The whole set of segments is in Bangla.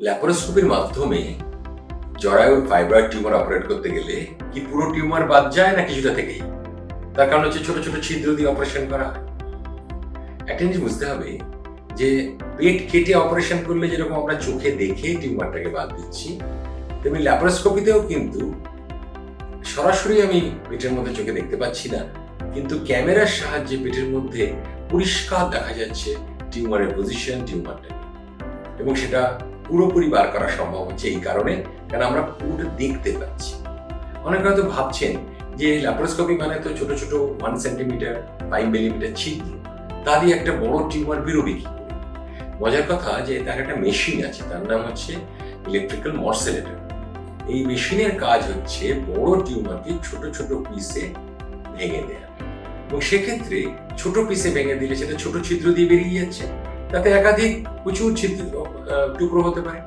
ল্যাপারোস্কোপির মাধ্যমে জরায়ুর ফাইব্রয়েড টিউমার অপারেট করতে গেলে কি পুরো টিউমার বাদ যায় না কিছুটা থেকেই? তার কারণ হচ্ছে ছোট ছোট ছিদ্র দিয়ে অপারেশন করা। একটা জিনিস বুঝতে হবে যে পেট কেটে অপারেশন করলে যেরকম আমরা চোখে দেখে টিউমারটাকে বাদ দিচ্ছি, তেমনি ল্যাপারোস্কোপিতেও কিন্তু সরাসরি আমি পেটের মধ্যে চোখে দেখতে পাচ্ছি না, কিন্তু ক্যামেরার সাহায্যে পেটের মধ্যে পরিষ্কার দেখা যাচ্ছে টিউমারের পজিশন টিউমারটাকে এবং সেটা পুরোপুরি বার করা সম্ভব হচ্ছে এই কারণে কারণ আমরা পুরোটা দেখতে পাচ্ছি। অনেকে হয়তো ভাবছেন যে ল্যাপারোস্কোপি মানে তো ছোট ছোট ওয়ান সেন্টিমিটার ফাইভ মিলিমিটার ছিদ্র। তা একটা বড় টিউমার বেরোবে কি মজার কথা যে তার একটা মেশিন আছে, তার নাম হচ্ছে ইলেকট্রিক্যাল মর্সেলেটর এই মেশিনের কাজ হচ্ছে বড় টিউমারকে ছোট ছোট পিসে ভেঙে দেয়া। এবং সেক্ষেত্রে ছোট পিসে ভেঙে দিলে সেটা ছোট ছিদ্র দিয়ে বেরিয়ে যাচ্ছে। তাতে একাধিক প্রচুর ছিদ্র টুকরো হতে পারে।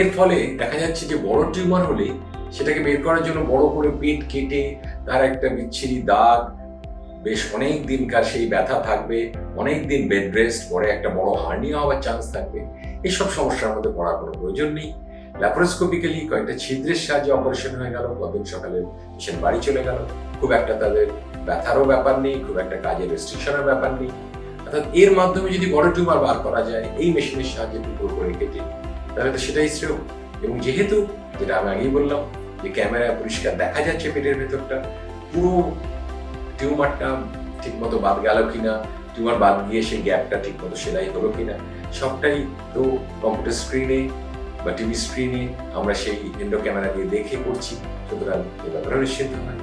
এর ফলে দেখা যাচ্ছে যে বড় টিউমার হলে সেটাকে বের করার জন্য বড় করে পেট কেটে তার একটা বিচ্ছিরি দাগ, বেশ অনেক দিনকার সেই ব্যথা থাকবে অনেক দিন বেড রেস্ট, পরে একটা বড় হার্নিয়া হওয়ার চান্স থাকবে। এইসব সমস্যার মধ্যে পড়ার কোনো প্রয়োজন নেই। ল্যাপারোস্কোপিক্যালি কয়েকটা ছিদ্রের সাহায্যে অপারেশন হয়ে গেল পরদিন সকালে পেশেন্ট বাড়ি চলে গেল। খুব একটা তাদের ব্যথারও ব্যাপার নেই, খুব একটা কাজের রেস্ট্রিকশনের ব্যাপার নেই। অর্থাৎ এর মাধ্যমে যদি বড় টিউমার বার করা যায়, এই মেশিনের সাহায্যে টুকরো করে কেটে তাহলে তো সেটাই শ্রেয়। এবং যেহেতু, যেটা আমি আগেই বললাম, যে ক্যামেরায় পরিষ্কার দেখা যাচ্ছে পেটের ভেতরটা, পুরো টিউমারটা ঠিকমতো বাদ গেল কিনা, টিউমার বাদ গিয়ে সেই গ্যাপটা ঠিকমতো সেলাই হলো কিনা, সবটাই তো কম্পিউটার স্ক্রিনে বা টিভি স্ক্রিনে আমরা সেই এন্ডো ক্যামেরা দিয়ে দেখে করছি। সুতরাং এ ব্যাপারে নিশ্চিন্ত। হয়